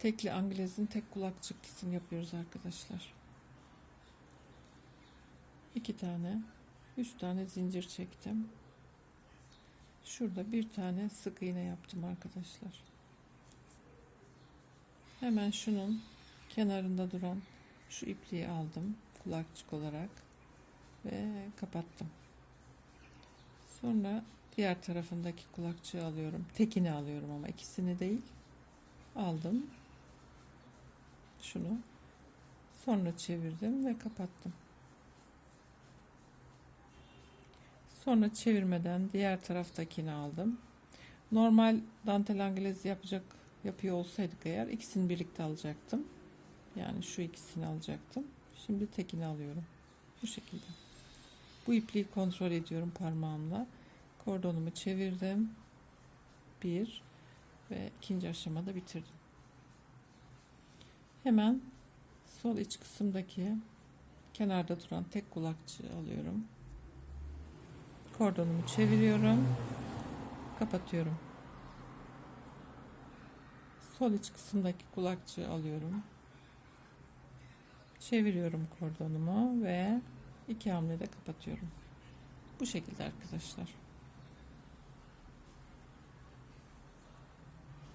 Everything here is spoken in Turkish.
Tekli Anglez'in tek kulak çıktısını yapıyoruz arkadaşlar. İki tane, üç tane zincir çektim. Şurada bir tane sık iğne yaptım arkadaşlar. Hemen şunun kenarında duran şu ipliği aldım kulakçık olarak ve kapattım. Sonra diğer tarafındaki kulakçığı alıyorum. Tekini alıyorum ama ikisini değil. Aldım. Şunu. Sonra çevirdim ve kapattım. Sonra çevirmeden diğer taraftakini aldım. Normal dantel anglez yapacak yapıyor olsaydık eğer ikisini birlikte alacaktım. Yani şu ikisini alacaktım. Şimdi tekini alıyorum. Bu şekilde. Bu ipliği kontrol ediyorum parmağımla. Kordonumu çevirdim. Bir ve ikinci aşamada bitirdim. Hemen sol iç kısımdaki kenarda duran tek kulakçığı alıyorum. Kordonumu çeviriyorum. Kapatıyorum. Sol iç kısımdaki kulakçığı alıyorum. Çeviriyorum kordonumu ve iki hamlede kapatıyorum. Bu şekilde arkadaşlar.